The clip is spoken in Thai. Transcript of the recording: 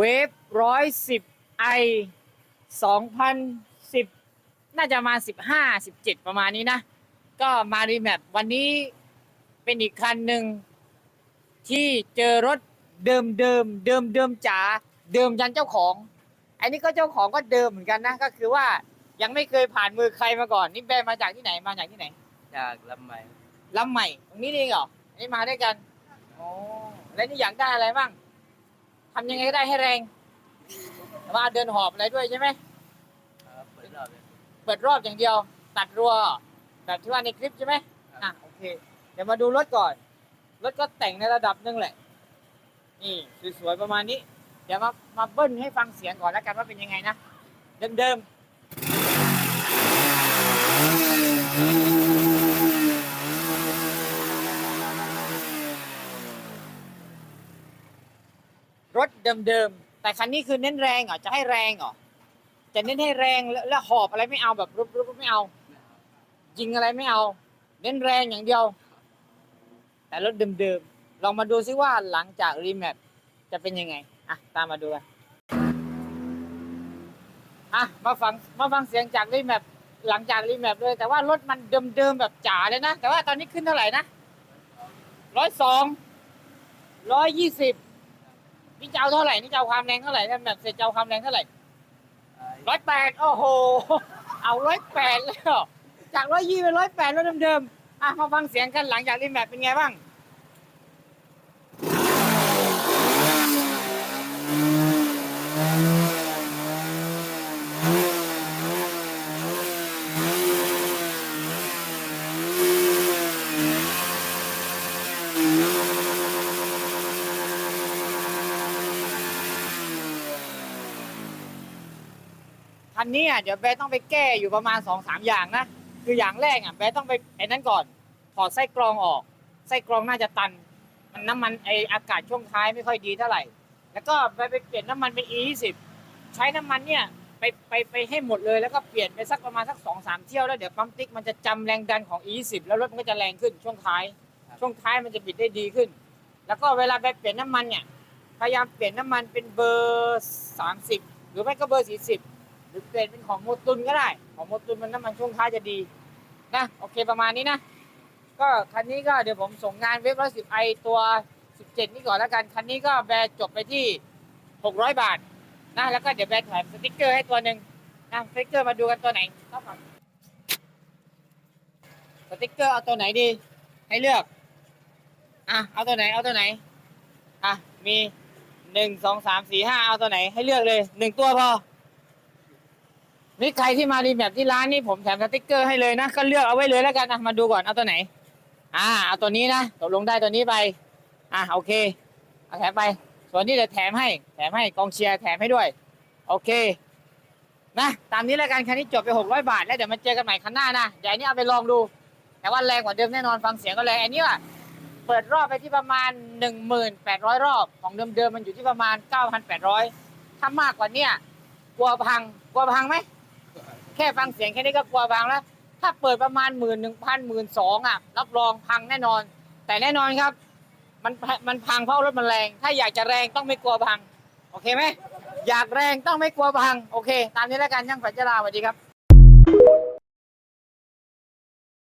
เวฟร้อยสิบไอสองพันสิบน่าจะมาสิบห้าสิบเจ็ดประมาณนี้นะ ก็มารีแมปวันนี้เป็นอีกคันหนึ่งที่เจอรถเดิมเดิมเดิมเดิมจ๋าเดิมยันเจ้าของ อันนี้ก็เจ้าของก็เดิมเหมือนกันนะก็คือว่ายังไม่เคยผ่านมือใครมาก่อน นี่แบร์มาจากที่ไหนมาจากที่ไหน จากลำใหม่ลำใหม่ตรงนี้เองเหรออันนี้มาด้วยกันโอ้แล้วนี่อยากได้อะไรบ้าง ทำยังไงก็ได้ให้แรงแต่ว่าเดินหอบอะไรด้วยใช่ไหมครับเปิดรอบเลยเปิดรอบอย่างเดียว ตัดรัว แบบที่ว่าในคลิปใช่ไหมครับอะโอเค เดี๋ยวมาดูรถก่อน รถก็แต่งในระดับหนึงแหละ นี่สวยๆประมาณนี้ เดี๋ยวมามาเบิ้ลให้ฟังเสียงก่อนแล้วกันว่าเป็นยังไงนะ เดิมๆ รถเดิมๆ แต่คันนี้คือเน้นแรงเหรอ จะให้แรงเหรอ จะเน้นให้แรงแล้วแล้วหอบอะไรไม่เอาแบบรุบๆไม่เอา ยิงอะไรไม่เอา เน้นแรงอย่างเดียว แต่รถเดิมๆ ลองมาดูซิว่าหลังจากรีแมปจะเป็นยังไง อะ ตามมาดูกัน อะ มาฟัง มาฟังเสียงจากรีแมปหลังจากรีแมปเลย แต่ว่ารถมันเดิมๆแบบจ๋าเลยนะ แต่ว่าตอนนี้ขึ้นเท่าไหร่นะร้อยสองร้อยยี่สิบ นี่จะเอาเท่าไหร่นี่จะเอาความแรงเท่าไหร่ถ้าแบบเสร็จจะเอาความแรงเท่าไหร่ร้อยแปดโอ้โห เอาร้อยแปดแล้วจากร้อยยี่เป็นร้อยแปดแล้วเดิมๆอะมาฟังเสียงกันหลังจากรีแมปเป็นไงบ้าง คันนี้อะเดี๋ยวแบร์ต้องไปแก้อยู่ประมาณสองสามอย่างนะ คืออย่างแรกอะแบร์ต้องไปไอ้นั้นก่อน ถอดไส้กรองออก ไส้กรองน่าจะตัน มันน้ำมันไออากาศช่วงท้ายไม่ค่อยดีเท่าไหร่ แล้วก็ไปไปเปลี่ยนน้ำมันเป็น E20 ใช้น้ำมันเนี่ยไปไปไปให้หมดเลยแล้วก็เปลี่ยนไปสักประมาณสักสองสามเที่ยวแล้วเดี๋ยวปั๊มติ๊กมันจะจำแรงดันของ E20 แล้วรถมันก็จะแรงขึ้นช่วงท้าย ช่วงท้ายมันจะบิดได้ดีขึ้น แล้วก็เวลาไปเปลี่ยนน้ำมันเนี่ยพยายามเปลี่ยนน้ำมันเป็นเบอร์ 30 หรือไม่ก็เบอร์ 40 หรือเปลี่ยนเป็นของโมตุนก็ได้ ของโมตุนมันน้ำมันช่วงท้ายจะดีนะโอเคประมาณนี้นะ ก็คันนี้ก็เดี๋ยวผมส่งงานเว็บร้อยสิบไอตัว 17 นี่ก่อนแล้วกันคันนี้ก็แบร์จบไปที่ 600 บาทนะแล้วก็เดี๋ยวแบร์แถมสติ๊กเกอร์ให้ตัวหนึ่งนะสติ๊กเกอร์มาดูกันตัวไหนครับผมสติ๊กเกอร์เอาตัวไหนดี ให้เลือกอะเอาตัวไหนเอาตัวไหนอะมีหนึ่งสองสามสี่ห้าเอาตัวไหนให้เลือกเลยหนึ่งตัวพอ นี่ใครที่มารีแมปที่ร้านนี่ผมแถมสติ๊กเกอร์ให้เลยนะ ก็เลือกเอาไว้เลยแล้วกันนะมาดูก่อนเอาตัวไหน อ่าเอาตัวนี้นะตกลงได้ตัวนี้ไป อะโอเคเอาแถมไป ส่วนนี้เดี๋ยวแถมให้ แถมให้กองเชียร์แถมให้ด้วย โอเค นะ ตามนี้แล้วกันคันนี้จบไป600บาท แล้วเดี๋ยวมาเจอกันใหม่คันหน้านะเดี๋ยวอันนี้เอาไปลองดู แต่ว่าแรงกว่าเดิมแน่นอนฟังเสียงก็แรงอันนี้ว่ะเปิดรอบไปที่ประมาณ1,800รอบของเดิมๆมันอยู่ที่ประมาณ9,800ถ้ามากกว่าเนี้ยกลัวพังกลัวพังไหม แค่ฟังเสียงแค่นี้ก็กลัวพังแล้ว ถ้าเปิดประมาณหมื่นหนึ่งพันหมื่นสองอะ รับรองพังแน่นอน แต่แน่นอนครับ มันมันพังเพราะรถมันแรง ถ้าอยากจะแรงต้องไม่กลัวพัง โอเคไหมอยากแรงต้องไม่กลัวพัง โอเค ตามนี้แล้วกันช่างฝันจราสวัสดีครับ